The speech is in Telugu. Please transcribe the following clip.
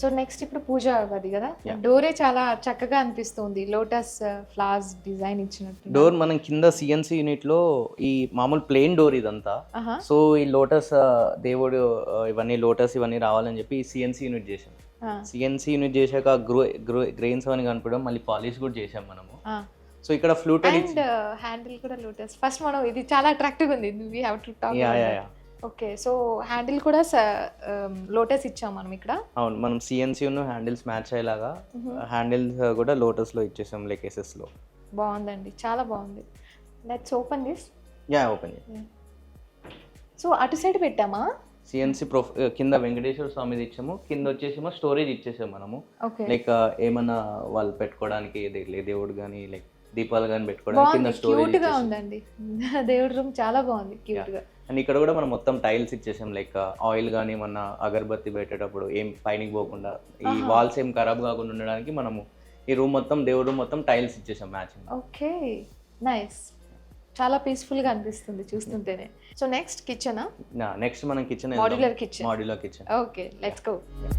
సో నెక్స్ట్ ఇప్పుడు పూజ గది కదా. డోరే చాలా చక్కగా అనిపిస్తుంది. లోటస్ ఫ్లవర్స్ డిజైన్ ఇచ్చినట్టు. డోర్ మనం కింద సిఎన్సి యూనిట్లో ఈ మామూలు ప్లెయిన్ డోర్ ఇదంతా. సో ఈ లోటస్ దేవుడు ఆ, ఇవన్నీ లోటస్ ఇవన్నీ రావాలని చెప్పి సిఎన్సి యూనిట్ చేసాం సిఎన్సి యూనిట్ చేశాక గ్రో గ్రో గ్రెయిన్స్ అవన్నీ కనిపించడం మళ్ళీ పాలిష్ కూడా చేసాం మనము. సో ఇక్కడ ఫ్లూటెడ్ హ్యాండిల్ కూడా లోటస్. ఫస్ట్ మనం ఇది చాలా అట్రాక్టివ్ ఉంది. We have to talk yeah yeah okay so handle కూడా లోటస్ ఇచ్చాం మనం ఇక్కడ. అవును మనం సిఎన్సి హ్యాండిల్స్ మ్యాచ్ అయ్యేలాగా హ్యాండిల్స్ కూడా లోటస్లో ఇచ్చేసాం లెకేసెస్లో. బాగుందండి చాలా బాగుంది. Let's open this yeah open so అటు సైడ్ పెట్టామా? సిఎన్సి ప్రొఫ్ కింద వెంకటేశ్వర స్వామిది ఇచ్చాము కింద వచ్చేసేమో స్టోరేజ్ ఇచ్చేసాము మనము. లైక్ ఏమన్నా వాళ్ళు పెట్టుకోవడానికి దేవుడు కానీ లైక్ దీపాలు కానీ పెట్టుకోవడానికి కింద స్టోరేజ్ ఉందండి. దేవుడి రూమ్ చాలా బాగుంది క్యూట్గా. అండ్ ఇక్కడ కూడా మనం మొత్తం టైల్స్ ఇచ్చేసాం లైక్ ఆయిల్ కానీ మన అగరబత్తి పెట్టేటప్పుడు ఏం పైనకి పోకుండా ఈ. వాల్స్ ఏం ఖరాబ్ కాకుండా ఉండడానికి మనము ఈ రూమ్ మొత్తం దేవుడు రూమ్ మొత్తం టైల్స్ ఇచ్చేసాం మ్యాచింగ్ ఓకే. నైస్ చాలా పీస్ఫుల్గా అనిపిస్తుంది చూస్తుంటేనే. సో నెక్స్ట్ కిచెన్ నెక్స్ట్ మనం kitchen Modular kitchen. Modular kitchen okay let's go